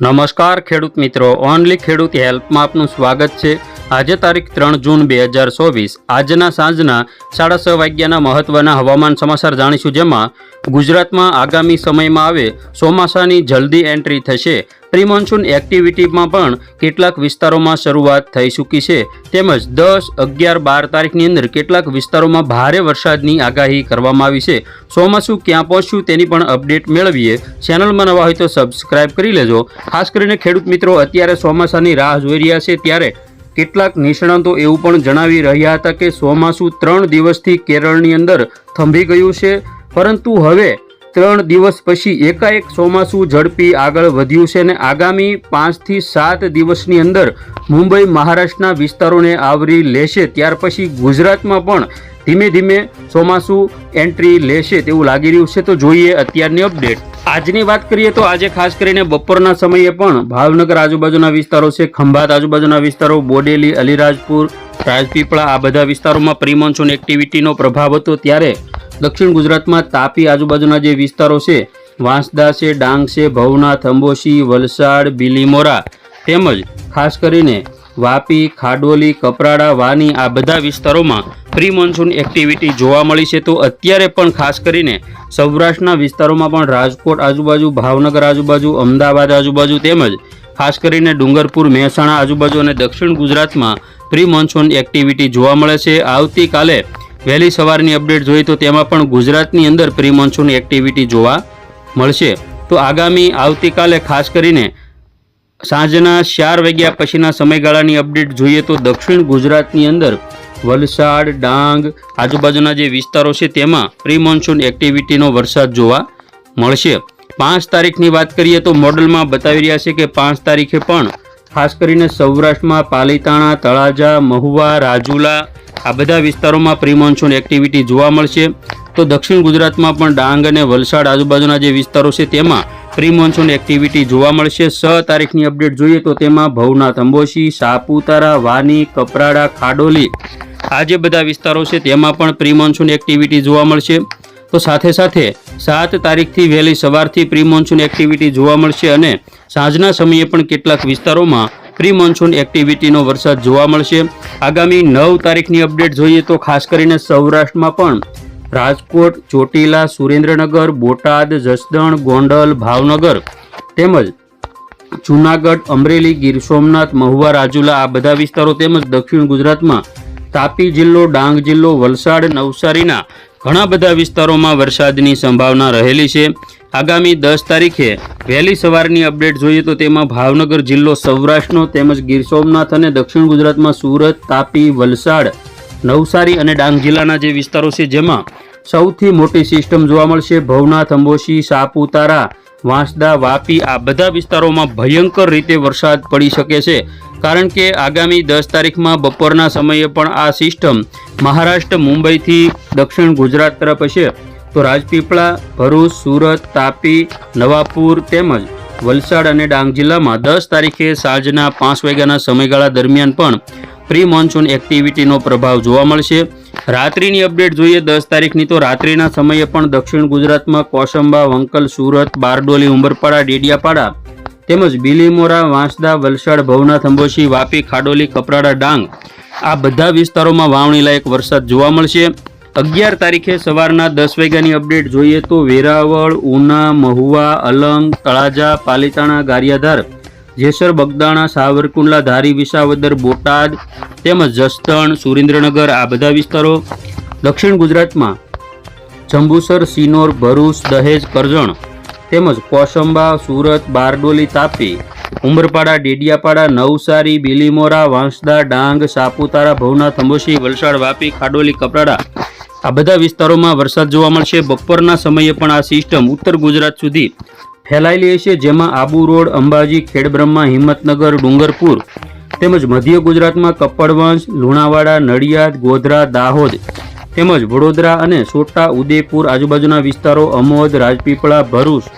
નમસ્કાર ખેડૂત મિત્રો ઓનલી ખેડૂત હેલ્પમાં આપનું સ્વાગત છે. આજે તારીખ ત્રણ જૂન બે હજાર ચોવીસ. આજના સાંજના સાડા છ વાગ્યાના મહત્વના હવામાન સમાચાર જાણીશું જેમાં ગુજરાતમાં આગામી સમયમાં આવે ચોમાસાની જલ્દી એન્ટ્રી થશે. પ્રી મોન્સૂન એક્ટિવિટીમાં પણ કેટલાક વિસ્તારોમાં શરૂઆત થઈ ચૂકી છે. તેમજ દસ અગિયાર બાર તારીખની અંદર કેટલાક વિસ્તારોમાં ભારે વરસાદની આગાહી કરવામાં આવી છે. ચોમાસું ક્યાં પહોંચ્યું તેની પણ અપડેટ મેળવીએ. ચેનલમાં નવા હોય તો સબસ્ક્રાઇબ કરી લેજો. ખાસ કરીને ખેડૂત મિત્રો, અત્યારે ચોમાસાની રાહ જોઈ રહ્યા છે ત્યારે કેટલાક નિષ્ણાતો એવું પણ જણાવી રહ્યા હતા કે ચોમાસું ત્રણ દિવસથી કેરળની અંદર થંભી ગયું છે, પરંતુ હવે ત્રણ દિવસ પછી એકાએક ચોમાસું ઝડપી આગળ વધ્યું છે અને આગામી પાંચથી સાત દિવસની અંદર મુંબઈ, મહારાષ્ટ્રના વિસ્તારોને આવરી લેશે. ત્યાર પછી ગુજરાતમાં પણ ધીમે ધીમે ચોમાસું એન્ટ્રી લેશે તેવું લાગી રહ્યું છે. તો જોઈએ અત્યારની અપડેટ. આજની વાત કરીએ તો આજે ખાસ કરીને બપોરના સમયે પણ ભાવનગર આજુબાજુના વિસ્તારો છે, ખંભાત આજુબાજુના વિસ્તારો, બોડેલી, અલીરાજપુર, રાજપીપળા, આ બધા વિસ્તારોમાં પ્રી મોન્સૂન એક્ટિવિટીનો પ્રભાવ હતો. ત્યારે દક્ષિણ ગુજરાતમાં તાપી આજુબાજુના જે વિસ્તારો છે, વાંસદા છે, ડાંગ છે, ભવનાથ, અંબોશી, વલસાડ, બિલીમોરા તેમજ ખાસ કરીને વાપી, ખાડોલી, કપરાડા, વાની આ બધા વિસ્તારોમાં પ્રી મોન્સૂન એક્ટિવિટી જોવા મળી છે. તો અત્યારે પણ ખાસ કરીને સૌરાષ્ટ્રના વિસ્તારોમાં પણ રાજકોટ આજુબાજુ, ભાવનગર આજુબાજુ, અમદાવાદ આજુબાજુ તેમજ ખાસ કરીને ડુંગરપુર, મહેસાણા આજુબાજુ અને દક્ષિણ ગુજરાતમાં પ્રી મોન્સૂન એક્ટિવિટી જોવા મળે છે. આવતીકાલે વહેલી સવારની અપડેટ જોઈએ તો તેમાં પણ ગુજરાતની અંદર પ્રી મોન્સૂન એક્ટિવિટી જોવા મળશે. તો આગામી આવતીકાલે ખાસ કરીને સાંજના ચાર વાગ્યા પછીના સમયગાળાની અપડેટ જોઈએ તો દક્ષિણ ગુજરાતની અંદર વલસાડ, ડાંગ, આજુબાજુના જે વિસ્તારો છે તેમાં પ્રી મોન્સૂન એક્ટિવિટીનો વરસાદ જોવા મળશે. પાંચ તારીખની વાત કરીએ તો મોડલમાં બતાવી રહ્યા છે કે પાંચ તારીખે પણ ખાસ કરીને સૌરાષ્ટ્રમાં પાલીતાણા, તળાજા, મહુવા, રાજુલા આ બધા વિસ્તારોમાં પ્રી મોન્સૂન એક્ટિવિટી જોવા મળશે. તો દક્ષિણ ગુજરાતમાં પણ ડાંગ અને વલસાડ આજુબાજુના જે વિસ્તારો છે તેમાં પ્રી મોન્સૂન એક્ટિવિટી જોવા મળશે. છ તારીખની અપડેટ જોઈએ તો તેમાં ભવનાથ અંબોશી, સાપુતારા, વાની, કપરાડા, ખાડોલી આ જે બધા વિસ્તારો છે તેમાં પણ પ્રી મોન્સૂન એક્ટિવિટી જોવા મળશે. તો સાથે સાથે સાત તારીખથી વહેલી સવારથી પ્રી મોન્સૂન એક્ટિવિટી જોવા મળશે અને સાંજના સમયે પણ કેટલાક વિસ્તારોમાં પ્રી મોન્સૂન એક્ટિવિટીનો વરસાદ જોવા મળશે. આગામી નવ તારીખની અપડેટ જોઈએ તો ખાસ કરીને સૌરાષ્ટ્રમાં પણ રાજકોટ, ચોટીલા, સુરેન્દ્રનગર, બોટાદ, જસદણ, ગોંડલ, ભાવનગર તેમજ જૂનાગઢ, અમરેલી, ગીર સોમનાથ, મહુવા, રાજુલા આ બધા વિસ્તારો તેમજ દક્ષિણ ગુજરાતમાં તાપી જિલ્લો, ડાંગ જિલ્લો, વલસાડ, નવસારીના ઘણા બધા વિસ્તારોમાં વરસાદની સંભાવના રહેલી છે. આગામી દસ તારીખે વહેલી સવારની અપડેટ જોઈએ તો તેમાં ભાવનગર જિલ્લો સૌરાષ્ટ્રનો તેમજ ગીર સોમનાથ અને દક્ષિણ ગુજરાતમાં સુરત, તાપી, વલસાડ નવસારી અને ડાંગ જિલ્લાના જે વિસ્તારો છે જેમાં સૌથી મોટી સિસ્ટમ જોવા મળશે ભવનાથ, અંબોશી, સાપુતારા, વાંસદા, વાપી, આ બધા વિસ્તારોમાં ભયંકર રીતે વરસાદ પડી શકે છે. કારણ કે આગામી દસ તારીખમાં બપોરના સમયે પણ આ સિસ્ટમ મહારાષ્ટ્ર, મુંબઈથી દક્ષિણ ગુજરાત તરફ હશે. તો રાજપીપળા, ભરૂચ, સુરત, તાપી, નવાપુર તેમજ વલસાડ અને ડાંગ જિલ્લામાં દસ તારીખે સાંજના પાંચ વાગ્યાના સમયગાળા દરમિયાન પણ પ્રી મોન્સૂન એક્ટિવિટીનો પ્રભાવ જોવા મળશે. રાત્રિની અપડેટ જોઈએ. દસ તારીખની તો રાત્રિના સમયે પણ દક્ષિણ ગુજરાતમાં કોસંબા, વંકલ, સુરત, બારડોલી, ઉંબરપાડા, ડેડિયાપાડા તેમજ બિલીમોરા, વાંસદા, વલસાડ ભવનાથ અંબોશી વાપી, ખાડોલી, કપરાડા, ડાંગ આ બધા વિસ્તારોમાં વાવણી લાયક વરસાદ જોવા મળશે. અગિયાર તારીખે સવારના દસ વાગ્યાની અપડેટ જોઈએ તો વેરાવળ, ઉના, મહુવા, અલંગ, તળાજા, પાલીતાણા, ગારિયાધાર જેસર, બગદાણા, સાવરકુંડલા, ધારી, વિસાવદર, બોટાદ તેમજ જસદણ, સુરેન્દ્રનગર આ બધા વિસ્તારો દક્ષિણ ગુજરાતમાં જંબુસર, સિનોર, ભરૂચ, દહેજ, કરજણ તેમજ કોસંબા, સુરત, બારડોલી, તાપી, ઉમરપાડા, ડેડિયાપાડા, નવસારી, બિલીમોરા, વાંસદા, ડાંગ, સાપુતારા, ભવનાથ અંબોશી વલસાડ, વાપી, ખાડોલી, કપરાડા આ બધા વિસ્તારોમાં વરસાદ જોવા મળશે. બપોરના સમયે પણ આ સિસ્ટમ ઉત્તર ગુજરાત સુધી ફેલાયેલી હશે, જેમાં આબુ રોડ, અંબાજી, ખેડબ્રહ્મા, હિંમતનગર, ડુંગરપુર તેમજ મધ્ય ગુજરાતમાં કપડવંશ, લુણાવાડા, નડિયાદ, ગોધરા, દાહોદ તેમજ વડોદરા અને છોટા ઉદેપુર આજુબાજુના વિસ્તારો અમોદ, રાજપીપળા, ભરૂચ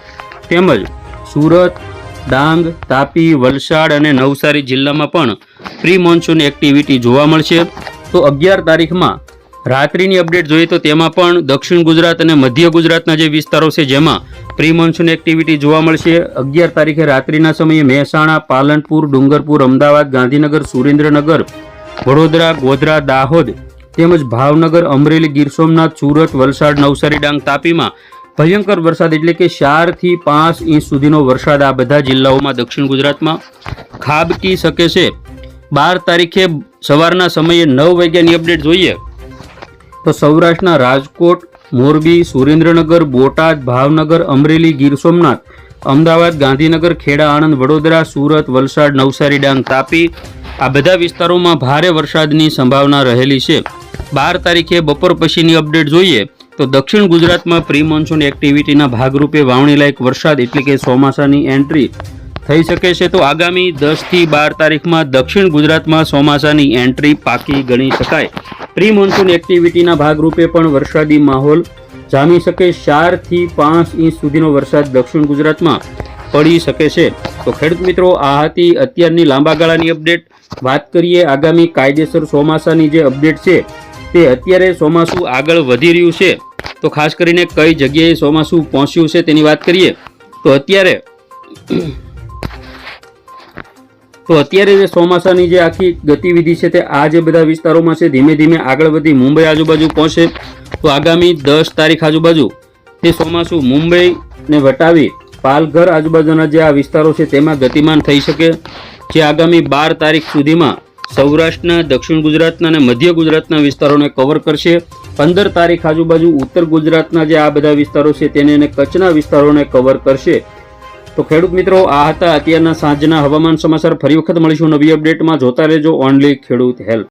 તેમજ સુરત, ડાંગ, તાપી, વલસાડ અને નવસારી જિલ્લામાં પણ પ્રી મોન્સૂન એક્ટિવિટી જોવા મળશે. તો અગિયાર તારીખમાં રાત્રિની અપડેટ જોઈએ તો તેમાં પણ દક્ષિણ ગુજરાત અને મધ્ય ગુજરાતના જે વિસ્તારો છે, જેમાં પ્રી મોન્સૂન એક્ટિવિટી જોવા મળશે. અગિયાર તારીખે રાત્રિના સમયે મહેસાણા, પાલનપુર, ડુંગરપુર, અમદાવાદ, ગાંધીનગર, સુરેન્દ્રનગર, વડોદરા, ગોધરા, દાહોદ તેમજ ભાવનગર, અમરેલી, ગીર સોમનાથ, સુરત, વલસાડ, નવસારી, ડાંગ તાપીમાં ભયંકર વરસાદ એટલે કે ચારથી પાંચ ઇંચ સુધીનો વરસાદ આ બધા જિલ્લાઓમાં દક્ષિણ ગુજરાતમાં ખાબકી શકે છે. બાર તારીખે સવારના સમયે નવ વાગ્યાની અપડેટ જોઈએ. તો સૌરાષ્ટ્રના રાજકોટ, મોરબી, સુરેન્દ્રનગર, બોટાદ, ભાવનગર, અમરેલી, ગીર સોમનાથ, અમદાવાદ, ગાંધીનગર, ખેડા, આણંદ, વડોદરા, સુરત, વલસાડ, નવસારી, ડાંગ તાપી આ બધા વિસ્તારોમાં ભારે વરસાદની સંભાવના રહેલી છે. બાર તારીખે બપોર પછીની અપડેટ જોઈએ તો દક્ષિણ ગુજરાતમાં પ્રી મોન્સૂન એક્ટિવિટીના ભાગરૂપે વાવણીલાયક વરસાદ એટલે કે ચોમાસાની એન્ટ્રી થઈ શકે છે તો આગામી દસથી બાર તારીખમાં દક્ષિણ ગુજરાતમાં ચોમાસાની એન્ટ્રી પાકી ગણી શકાય. પ્રી મોન્સૂન એક્ટિવિટીના ભાગરૂપે પણ વરસાદી માહોલ જામી શકે ચારથી પાંચ ઇંચ સુધીનો વરસાદ દક્ષિણ ગુજરાતમાં પડી શકે છે. તો ખેડૂત મિત્રો, આ હતી અત્યારની લાંબા ગાળાની અપડેટ વાત કરીએ આગામી કાયદેસર ચોમાસાની જે અપડેટ છે, તે અત્યારે ચોમાસું આગળ વધી રહ્યું છે. તો ખાસ કરીને કઈ જગ્યાએ ચોમાસું પહોંચ્યું છે તેની વાત કરીએ. તો અત્યારે તો અત્યારે જે ચોમાસાની જે આખી ગતિવિધિ છે તે આ જે બધા વિસ્તારોમાં છે, ધીમે ધીમે આગળ વધી મુંબઈ આજુબાજુ પહોંચે. તો આગામી દસ તારીખ આજુબાજુ તે ચોમાસું મુંબઈને વટાવી પાલઘર આજુબાજુના જે આ વિસ્તારો છે તેમાં ગતિમાન થઈ શકે. જે આગામી બાર તારીખ સુધીમાં સૌરાષ્ટ્રના, દક્ષિણ ગુજરાતના અને મધ્ય ગુજરાતના વિસ્તારોને કવર કરશે. પંદર તારીખ આજુબાજુ ઉત્તર ગુજરાતના જે આ બધા વિસ્તારો છે તેને અને કચ્છના વિસ્તારોને કવર કરશે. તો ખેડૂત મિત્રો, આ હતા અત્યારના સાંજના હવામાન સમાચાર. ફરી વખત મળીશું નવી અપડેટમાં. જોતા રહેજો ઓનલી ખેડૂત હેલ્પ